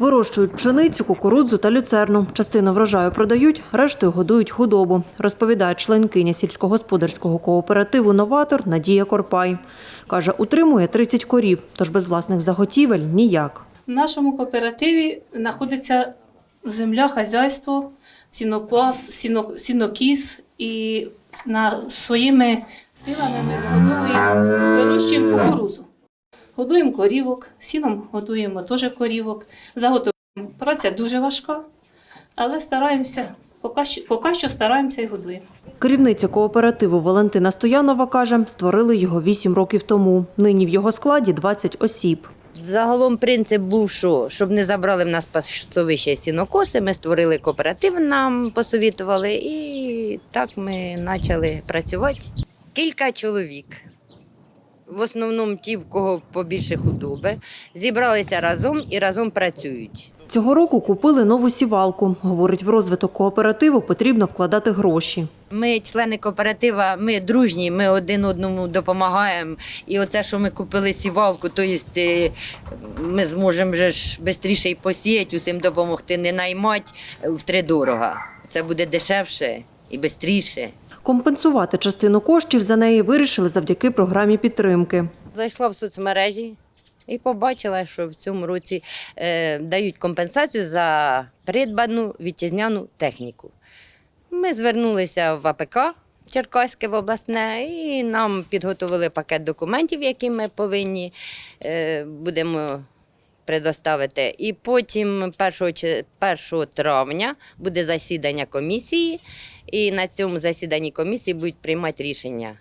Вирощують пшеницю, кукурудзу та люцерну. Частину врожаю продають, рештою годують худобу, розповідає членкиня сільськогосподарського кооперативу Новатор Надія Корпай. Каже, утримує 30 корів, тож без власних заготівель ніяк. В нашому кооперативі знаходиться земля, хазяйство, сінопас, сіно, сінокіс і на своїми силами ми годуємо, вирощуємо кукурузу. Годуємо корівок, сіном годуємо теж корівок, заготовуємо. Праця дуже важка, але стараємося, поки що, поки що стараємося і годуємо. Керівниця кооперативу Валентина Стоянова каже, створили його 8 років тому. Нині в його складі 20 осіб. Загалом принцип був, що щоб не забрали в нас пасовище сінокоси, ми створили кооператив, нам посовітували, і так ми почали працювати. Кілька чоловік. В основному ті, в кого побільше худоби, зібралися разом і разом працюють. Цього року купили нову сівалку. Говорить, в розвиток кооперативу потрібно вкладати гроші. Ми, члени кооператива, ми дружні, ми один одному допомагаємо. І оце, що ми купили сівалку, то е, ми зможемо вже ж швидше і посіяти, усім допомогти, не наймати втридорога. Це буде дешевше і швидше. Компенсувати частину коштів за неї вирішили завдяки програмі підтримки. Зайшла в соцмережі і побачила, що в цьому році е, дають компенсацію за придбану вітчизняну техніку. Ми звернулися в АПК Черкаське в обласне і нам підготовили пакет документів, які ми повинні е, будемо предоставити. І потім 1, чи- 1 травня буде засідання комісії, і на цьому засіданні комісії будуть приймати рішення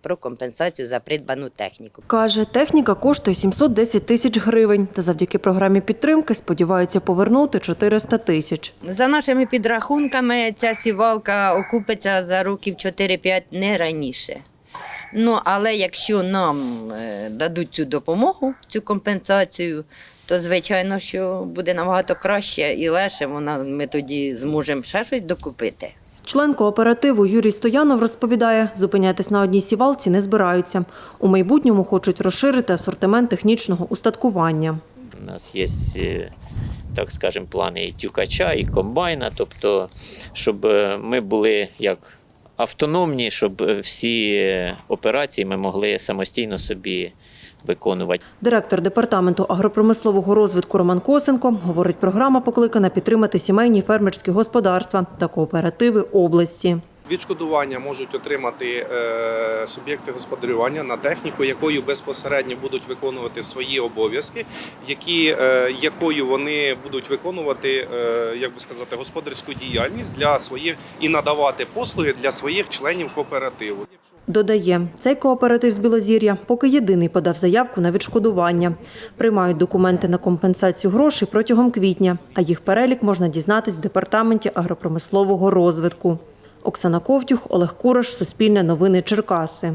про компенсацію за придбану техніку. Каже, техніка коштує 710 тисяч гривень, та завдяки програмі підтримки сподіваються повернути 400 тисяч. За нашими підрахунками, ця сівалка окупиться за років 4-5 не раніше. Ну, але якщо нам е, дадуть цю допомогу, цю компенсацію, то звичайно, що буде набагато краще і легше. Вона ми тоді зможемо ще щось докупити. Член кооперативу Юрій Стоянов розповідає, зупинятись на одній сівалці не збираються. У майбутньому хочуть розширити асортимент технічного устаткування. У нас є, е, так скажемо, плани і тюкача, і комбайна, тобто, щоб е, ми були як автономні, щоб е, всі операції ми могли самостійно собі виконувати. Директор департаменту агропромислового розвитку Роман Косенко говорить, програма покликана підтримати сімейні фермерські господарства та кооперативи області. Відшкодування можуть отримати е, суб'єкти господарювання на техніку, якою безпосередньо будуть виконувати свої обов'язки, які, е, якою вони будуть виконувати, е, як би сказати, господарську діяльність для своїх і надавати послуги для своїх членів кооперативу. Додає, цей кооператив з Білозір'я поки єдиний подав заявку на відшкодування. Приймають документи на компенсацію грошей протягом квітня, а їх перелік можна дізнатись в департаменті агропромислового розвитку. Оксана Ковтюх, Олег Кураш, Суспільне новини Черкаси.